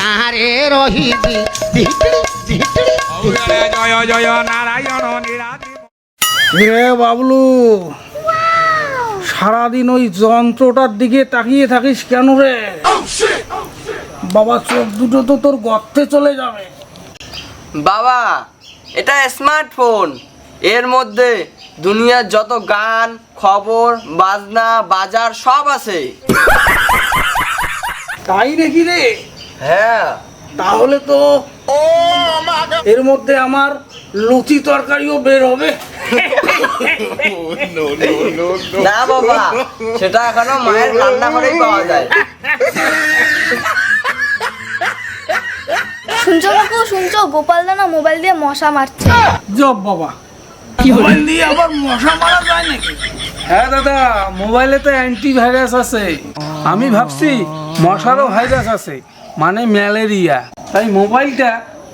গাঁরে রহিবি। দিহিটিড়ি দিহিটিড়ি জয় জয় নারায়ণ রে বাবলু সারাদিন ওই যন্ত্রটার দিকে তাকিয়ে থাকিস কেন রে? বাবা চোখ দুটো তো তোর গর্তে চলে যাবে। বাবা এটা স্মার্টফোন। এর মধ্যে দুনিয়ার যত গান খবর বাজনা বাজার সব আছে। তাই নাকি রে? হ্যাঁ। তাহলে তো এর মধ্যে আমার লুচি তরকারিও বের হবে। না বাবা সেটা এখনও মায়ের রান্নাঘরেই পাওয়া যায়। শুনছো কাকু শুনছো? গোপাল দানা মোবাইল দিয়ে মশা মারছে। জব বাবা। মোবাইল দিয়ে আবার মশা মারা যায় নাকি? হ্যাঁ দাদা মোবাইলে তো অ্যান্টি ভাইরাস আছে। আমি ভাবছি মশারও ভাইরাস আছে মানে ম্যালেরিয়া। তাই মোবাইলটা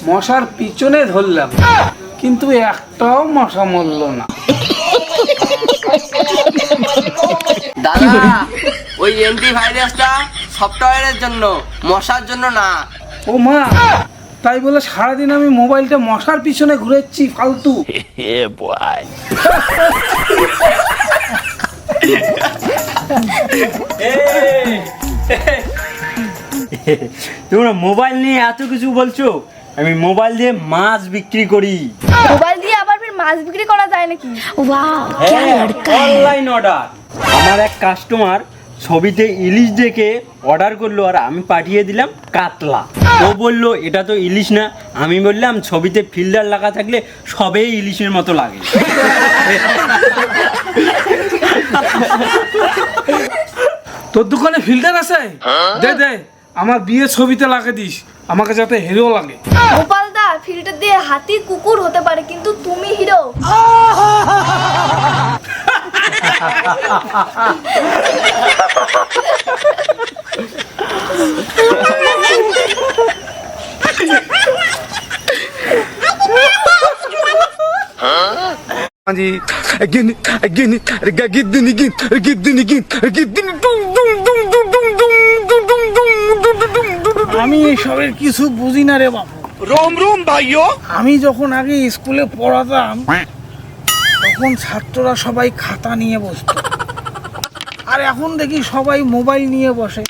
মশার পিছনে ধরলাম কিন্তু একটাও মশা মরল না। দাদা ওই অ্যান্টিভাইরাসটা সফটওয়্যারের জন্য মশার জন্য না। ও মা তাই বলে সারাদিন আমি মোবাইলটা মশার পিছনে ঘুরেছি ফালতু। তোমরা মোবাইল নিয়ে এত কিছু বলছো? আমি মোবাইল দিয়ে মাছ বিক্রি করি। মোবাইল দিয়ে আবার ফির মাছ বিক্রি করা যায় নাকি? ওয়াও অনলাইন অর্ডার আমার এক কাস্টমার ছবিতে ইলিশ দেখে অর্ডার করল আর আমি পাঠিয়ে দিলাম কাতলা। ও বলল এটা তো ইলিশ না। আমি বললাম ছবিতে ফিল্টার লাগা থাকলে সবেই ইলিশের মতো লাগে। তোর দোকানে ফিল্টার আছে? দে দে আমার বিয়ে ছবিতে লাগে দিস। আমাকে যাতে হিরো লাগে। গোপাল দা ফিল্টার দিয়ে হাতি কুকুর হতে পারে কিন্তু তুমি hero. Hani gin gin gidin gin gidin gin gidin dum dum dum dum dum dum dum dum dum dum dum dum আমি এসবের কিছু বুঝি না রে বাবু রোম রোম ভাইও আমি যখন আগে স্কুলে পড়াতাম তখন ছাত্ররা সবাই খাতা নিয়ে বসতো আর এখন দেখি সবাই মোবাইল নিয়ে বসে।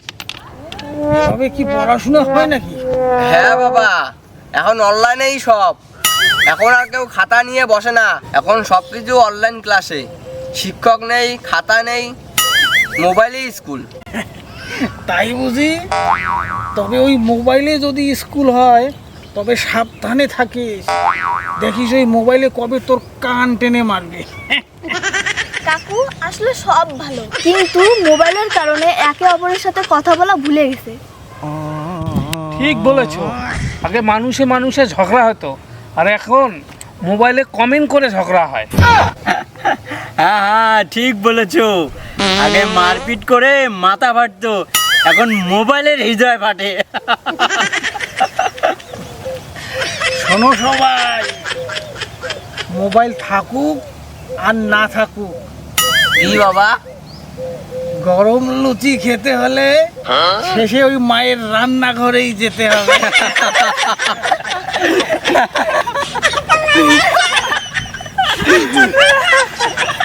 তবে কি পড়াশোনা হয় নাকি? হ্যাঁ বাবা এখন অনলাইনেই সব। এখন আর কেউ খাতা নিয়ে বসে না। এখন সব কিছু অনলাইন ক্লাসে। শিক্ষক নেই খাতা নেই মোবাইলেই স্কুল। তাই বুঝি? তবে ওই মোবাইলে যদি স্কুল হয় তবে সাবধানে থাকিস। দেখিস ওই মোবাইলে কবে তোর কান টেনে মারবে। কাকু আসলে সব ভালো। কিন্তু মোবাইলের কারণে একে অপরের সাথে কথা বলা ভুলে গেছে। ঠিক বলেছ। আগে মানুষে মানুষে ঝগড়া হতো আর এখন মোবাইলে কমেন্ট করে ঝগড়া হয়। হ্যাঁ হ্যাঁ ঠিক বলেছ। আগে মারপিট করে মাথা ফাটতো এখন মোবাইলের হৃদয় ফাটে। শোনো সবাই মোবাইল থাকুক আর না থাকুক কি বাবা? গরম লুচি খেতে হলে শেষে ওই মায়ের রান্না ঘরেই যেতে হবে।